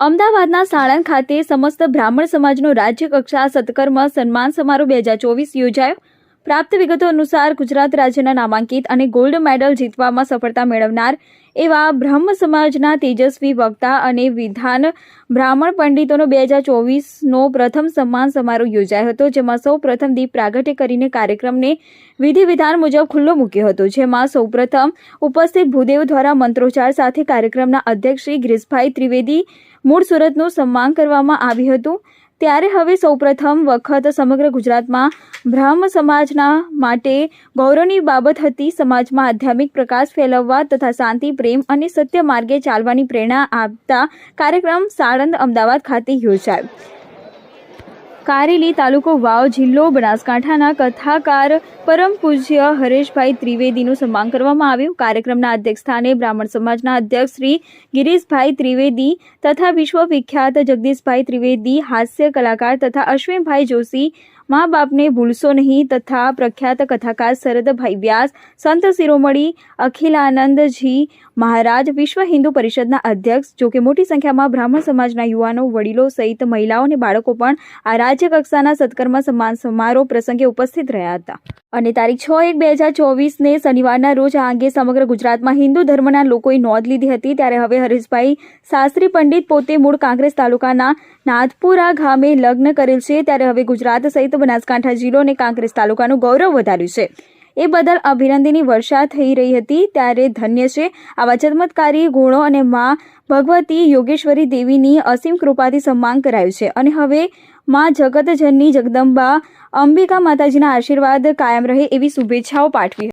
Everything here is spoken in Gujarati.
અમદાવાદના સાણંદ ખાતે સમસ્ત બ્રાહ્મણ સમાજનો રાજ્ય કક્ષા સત્કર્મ સન્માન સમારોહ બે હજાર ચોવીસ યોજાયો. પ્રાપ્ત વિગતો અનુસાર ગુજરાત રાજ્યના નામાંકિત અને ગોલ્ડ મેડલ જીતવામાં સફળતા મેળવનાર એવા બ્રહ્મ સમાજના તેજસ્વી વક્તા અને વિધાન બ્રાહ્મણ પંડિતોનો બે હજાર ચોવીસનો પ્રથમ સન્માન સમારોહ યોજાયો હતો, જેમાં સૌ પ્રથમ દીપ પ્રાગટ્ય કરીને કાર્યક્રમને વિધિ વિધાન મુજબ ખુલ્લો મૂક્યો હતો, જેમાં સૌપ્રથમ ઉપસ્થિત ભૂદેવ દ્વારા મંત્રોચ્ચાર સાથે કાર્યક્રમના અધ્યક્ષ શ્રી ગ્રીસભાઈ ત્રિવેદી મૂળ સુરતનું સન્માન કરવામાં આવ્યું હતું. ત્યારે હવે સૌપ્રથમ વખત સમગ્ર ગુજરાતમાં બ્રાહ્મ સમાજના માટે ગૌરવની બાબત હતી. સમાજમાં આધ્યાત્મિક પ્રકાશ ફેલાવવા તથા શાંતિ, પ્રેમ અને સત્ય માર્ગે ચાલવાની પ્રેરણા આપતા કાર્યક્રમ સાણંદ અમદાવાદ ખાતે યોજાયો. કારેલી તાલુકો વાવ જિલ્લો બનાસકાંઠાના કથાકાર પરમ પૂજ્ય હરેશભાઈ ત્રિવેદીનું સન્માન કરવામાં આવ્યું. કાર્યક્રમના અધ્યક્ષ સ્થાને બ્રાહ્મણ સમાજના અધ્યક્ષ શ્રી ગિરીશભાઈ ત્રિવેદી તથા વિશ્વ વિખ્યાત જગદીશભાઈ ત્રિવેદી, હાસ્ય કલાકાર તથા અશ્વિનભાઈ જોશી મા બાપને ભૂલશો નહીં તથા પ્રખ્યાત કથાકાર શરદભાઈ વ્યાસ, સંત શિરોમણી અખિલાનંદજી મહારાજ, વિશ્વ હિન્દુ પરિષદના અધ્યક્ષ જો કે મોટી સંખ્યામાં બ્રાહ્મણ સમાજના યુવાનો, વડીલો સહિત મહિલાઓ અને બાળકો પણ આ રાજ્ય કક્ષાના સત્કર્મ સન્માન સમારોહ પ્રસંગે ઉપસ્થિત રહ્યા હતા. અને તારીખ છ એક બે હજાર ચોવીસને શનિવારના રોજ આ અંગે સમગ્ર ગુજરાતમાં હિન્દુ ધર્મના લોકોએ નોંધ લીધી હતી. ત્યારે હવે હરેશભાઈ શાસ્ત્રી પંડિત પોતે મૂળ કાંગ્રેસ તાલુકાના નાથપુરા ગામે લગ્ન કરેલ છે. ત્યારે હવે ગુજરાત સહિત બનાસકાંઠા જિલ્લો અને કાંકરેજ તાલુકાનું ગૌરવ વધાર્યું છે. એ બદલ અભિનંદનની વર્ષા થઈ રહી હતી, ત્યારે ધન્ય છે. આવા ચમત્કારી ગુણો અને મા ભગવતી યોગેશ્વરી દેવીની અસીમ કૃપાથી સન્માન કરાયું છે. અને હવે માં જગતજનની જગદંબા અંબિકા માતાજીના આશીર્વાદ કાયમ રહે એવી શુભેચ્છાઓ પાઠવી